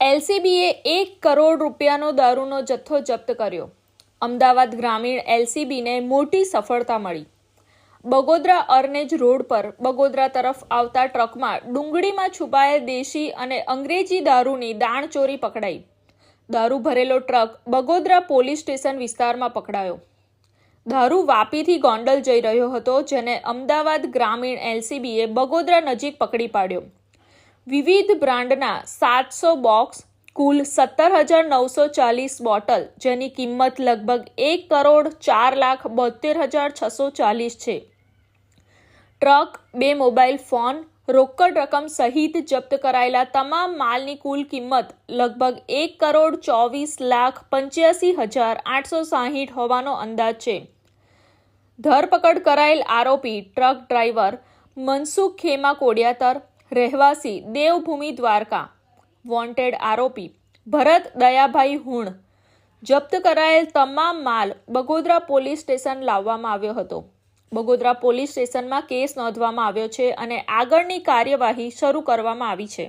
એલસીબીએ એક કરોડ રૂપિયાનો દારૂનો જથ્થો જપ્ત કર્યો. અમદાવાદ ગ્રામીણ એલસીબીને મોટી સફળતા મળી. બગોદરા અર્નેજ રોડ પર બગોદરા તરફ આવતા ટ્રકમાં ડુંગળીમાં છુપાયેલ દેશી અને અંગ્રેજી દારૂની દાણચોરી પકડાઈ. દારૂ ભરેલો ટ્રક બગોદરા પોલીસ સ્ટેશન વિસ્તારમાં પકડાયો. દારૂ વાપીથી ગોંડલ જઈ રહ્યો હતો, જેને અમદાવાદ ગ્રામીણ એલસીબીએ બગોદરા નજીક પકડી પાડ્યો. વિવિધ બ્રાન્ડના સાતસો બોક્સ, કુલ સત્તર હજાર નવસો ચાલીસ બોટલ, જેની કિંમત લગભગ એક કરોડ ચાર લાખ બોતેર હજાર છસો ચાલીસ છે. ટ્રક, બે મોબાઈલ ફોન, રોકડ રકમ સહિત જપ્ત કરાયેલા તમામ માલની કુલ કિંમત લગભગ એક કરોડ ચોવીસ લાખ પંચ્યાસી હજાર આઠસો સાહીઠ હોવાનો અંદાજ છે. ધરપકડ કરાયેલ આરોપી, ટ્રક ડ્રાઈવર મનસુખ ખેમા કોડિયાતર રહેવાસી દેવભૂમિ દ્વારકા. વોન્ટેડ આરોપી ભરત દયાભાઈ હુણ જપ્ત કરાયેલ તમામ માલ બગોદરા પોલીસ સ્ટેશન લાવવામાં આવ્યો હતો. બગોદરા પોલીસ સ્ટેશનમાં કેસ નોંધવામાં આવ્યો છે અને આગળની કાર્યવાહી શરૂ કરવામાં આવી છે.